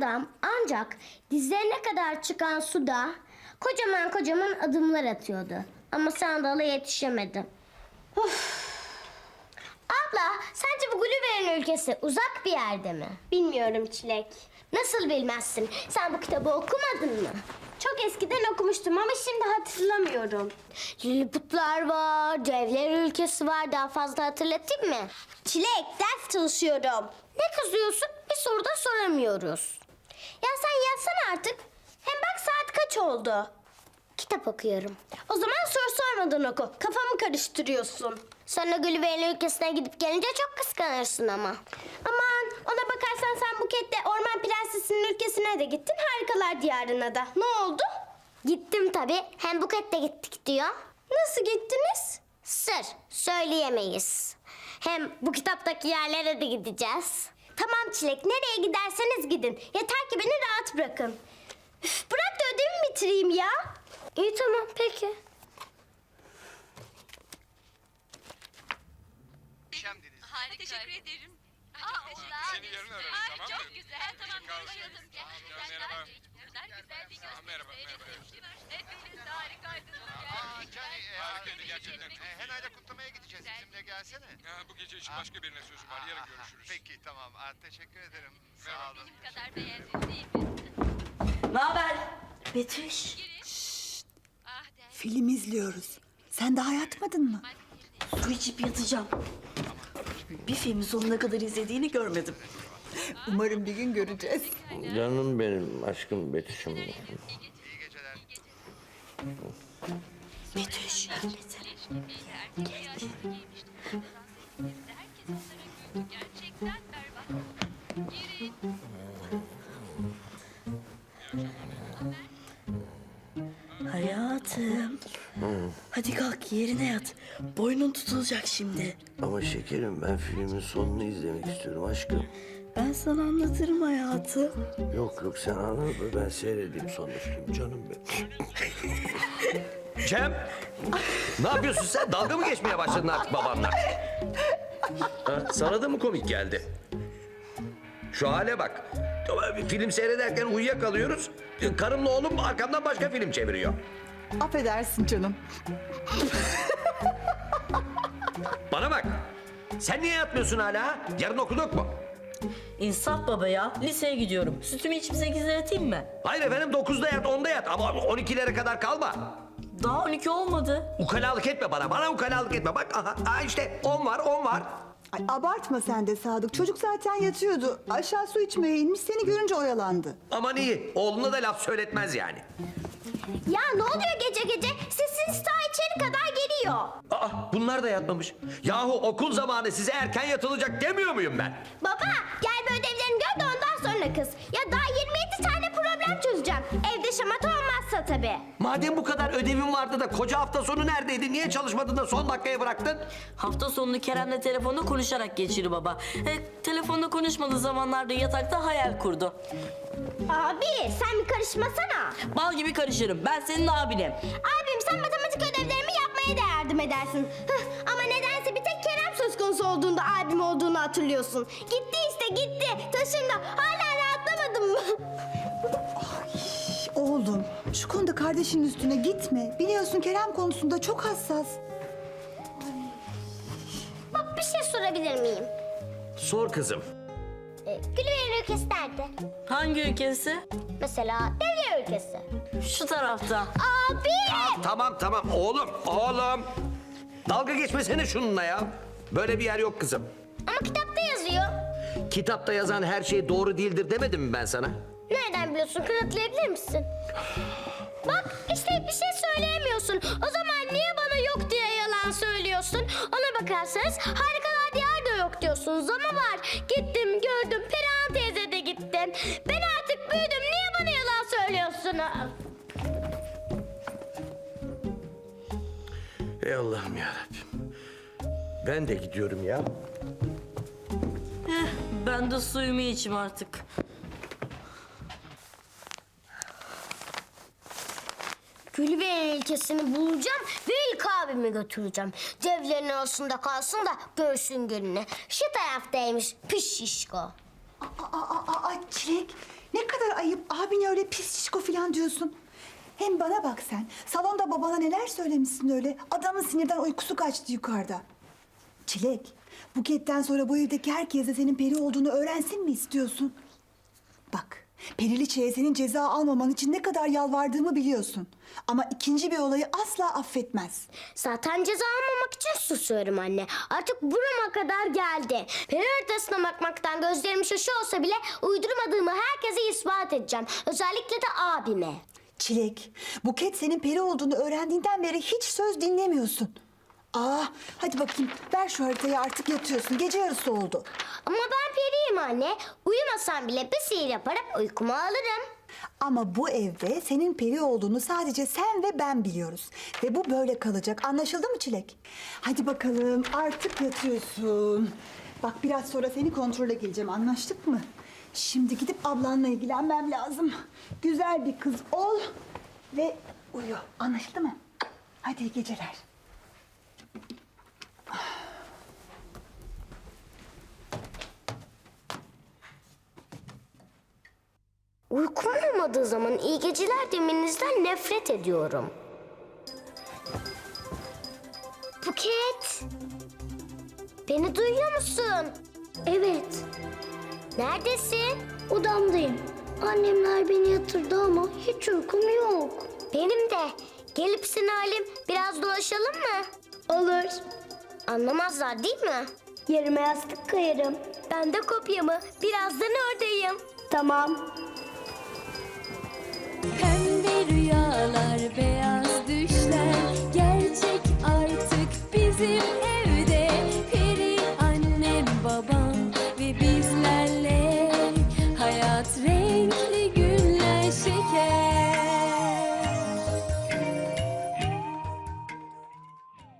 adam ancak dizlerine kadar çıkan suda kocaman kocaman adımlar atıyordu. Ama sandala yetişemedi. Of. Abla, sence bu Gulliver'in ülkesi uzak bir yerde mi? Bilmiyorum Çilek. Nasıl bilmezsin? Sen bu kitabı okumadın mı? Çok eskiden okumuştum ama şimdi hatırlamıyorum. Lilliputlar var, devler ülkesi var. Daha fazla hatırlatayım mı? Çilek, ders çalışıyorum. Ne kızıyorsun? Bir soru da soramıyoruz. Ya sen yatsana artık. Hem bak saat kaç oldu? Kitap okuyorum. O zaman soru sormadan oku. Kafamı karıştırıyorsun. Sonra Gulliver'in ülkesine gidip gelince çok kıskanırsın ama. Aman ona bakarsan sen Buket'le Orman Prensesi'nin ülkesine de gittin. Harikalar diyarına da. Ne oldu? Gittim tabii. Hem Buket'le gittik diyor. Nasıl gittiniz? Sır. Söyleyemeyiz. Hem bu kitaptaki yerlere de gideceğiz. Tamam Çilek. Nereye giderseniz gidin. Yeter ki beni rahat bırakın. Üf, bırak da ödevimi bitireyim ya. İyi tamam peki. Harika. Teşekkür ederim. Aa, olağanüstü. Seni yarın ararım, Ay, tamam çok mı? güzel. Tamam, konuşalım. Gerçekten merhaba. güzel bir Tamam, merhaba, merhaba. Hepiniz harikaydınız. E, Harikaydı gerçekten. gerçekten. E, Henay'la kutlamaya gideceğiz. Güzel. Bizimle gelsene. Ha, bu gece için başka birine sözüm var. Yarın Aha, görüşürüz. Peki tamam. Aa, teşekkür ederim. Sağ olun. Benim kadar beğendiniz değil mi? Ne haber? Betüş. Girin. Ah, değerli. Film izliyoruz. Sen daha yatmadın mı? Su içip yatacağım. Bir filmi sonuna kadar izlediğini görmedim. Umarım bir gün göreceğiz. Canım benim aşkım Betüş'üm. İyi geceler. Betüş. Hayatım. Hadi kalk yerine yat. Boynun tutulacak şimdi. Ama şekerim ben filmin sonunu izlemek istiyorum aşkım. Ben sana anlatırım hayatım. Yok yok sen anlatma ben seyredeyim sonunu film canım benim. Cem! ne yapıyorsun sen? Dalga mı geçmeye başladın artık babanla? Ha, sana da mı komik geldi? Şu hale bak. Film seyrederken uyuyakalıyoruz. Karımla oğlum arkamdan başka film çeviriyor. Affedersin canım. Bana bak. Sen niye yatmıyorsun hala? Yarın okul yok mu? İnsaf baba ya. Liseye gidiyorum. Sütümü içip 8'e yatayım mı? Hayır efendim 9'da yat 10'da yat ama 12'lere kadar kalma. Daha 12 olmadı. Ukalalık etme bana. Bana ukalalık etme. Bak aha, aha işte 10 var 10 var. Ay, abartma sen de Sadık. Çocuk zaten yatıyordu. Aşağı su içmeye inmiş seni görünce oyalandı. Aman iyi. Oğluna da laf söyletmez yani. Ya ne oluyor gece gece? Sesiniz ta içeri kadar geliyor. Aa bunlar da yatmamış. Yahu okul zamanı size erken yatılacak demiyor muyum ben? Baba gel bir ödevlerini gör de ondan sonra kız. Ya daha 27 tane problem çözeceğim. Evde şamata olmazsa tabii. Madem bu kadar ödevin vardı da koca hafta sonu neredeydi? Niye çalışmadın da son dakikaya bıraktın? Hafta sonunu Kerem'le telefonda konuşarak geçirir baba. E, telefonda konuşmadığı zamanlarda yatakta hayal kurdu. Abi sen bir karışmasana. Bal gibi karışırım. Ben senin abinim. Abim sen matematik ödevlerimi yapmaya da yardım edersin. Hıh, ama nedense bir tek Kerem söz konusu olduğunda abim olduğunu hatırlıyorsun. Gitti işte gitti. Taşındı. Hala rahatlamadım mı? Oğlum şu konuda kardeşinin üstüne gitme. Biliyorsun Kerem konusunda çok hassas. Bak bir şey sorabilir miyim? Sor kızım. Ee, Gülüver'in ülkesi nerede? Hangi ülkesi? Mesela Ülkesi. Şu tarafta. Abi! Tamam tamam oğlum oğlum. Dalga geçmesene şununla ya. Böyle bir yer yok kızım. Ama kitapta yazıyor. Kitapta yazan her şey doğru değildir demedim mi ben sana? Nereden biliyorsun? Kanıtlayabilir misin? Bak işte bir şey söyleyemiyorsun. O zaman niye bana yok diye yalan söylüyorsun? Ona bakarsanız harikalar diyar da yok diyorsunuz ama var. Gittim gördüm Perihan teyze de gittin. Ben artık büyüdüm söylüyorsun? Ey Allah'ım ya Ben de gidiyorum ya. Ben de suyumu içim artık. Gülüver'in ilkesini bulacağım ve ilk abimi götüreceğim. Devlerin arasında kalsın da görsün gününü. Şu taraftaymış piş şişko. Aa, aa, aa, aa, Çilek ne kadar ayıp. Abine öyle pis şişko falan diyorsun. Hem bana bak sen. Salonda babana neler söylemişsin öyle. Adamın sinirden uykusu kaçtı yukarıda. Çilek, Buket'ten sonra bu evdeki herkes de senin peri olduğunu öğrensin mi istiyorsun? Bak, Periliçe'ye senin ceza almaman için ne kadar yalvardığımı biliyorsun. Ama ikinci bir olayı asla affetmez. Zaten ceza almamak için susuyorum anne. Artık burama kadar geldi. Peri haritasına bakmaktan gözlerim şaşı olsa bile uydurmadığımı herkese ispat edeceğim. Özellikle de abime. Çilek, Buket senin peri olduğunu öğrendiğinden beri hiç söz dinlemiyorsun. Aa, hadi bakayım ver şu haritayı artık yatıyorsun. Gece yarısı oldu. Ama ben periyim anne. Uyumasam bile bir sihir yaparak uykumu alırım. Ama bu evde senin peri olduğunu sadece sen ve ben biliyoruz. Ve bu böyle kalacak. Anlaşıldı mı Çilek? Hadi bakalım artık yatıyorsun. Bak biraz sonra seni kontrole geleceğim. Anlaştık mı? Şimdi gidip ablanla ilgilenmem lazım. Güzel bir kız ol ve uyu. Anlaşıldı mı? Hadi iyi geceler. Uykum olmadığı zaman iyi geceler demenizden nefret ediyorum. Buket. Beni duyuyor musun? Evet. Neredesin? Odamdayım. Annemler beni yatırdı ama hiç uykum yok. Benim de. Gelip seni alayım biraz dolaşalım mı? Olur. Anlamazlar değil mi? Yerime yastık koyarım. Ben de kopyamı. Birazdan oradayım. Tamam. Pembe rüyalar, beyaz düşler gerçek artık bizim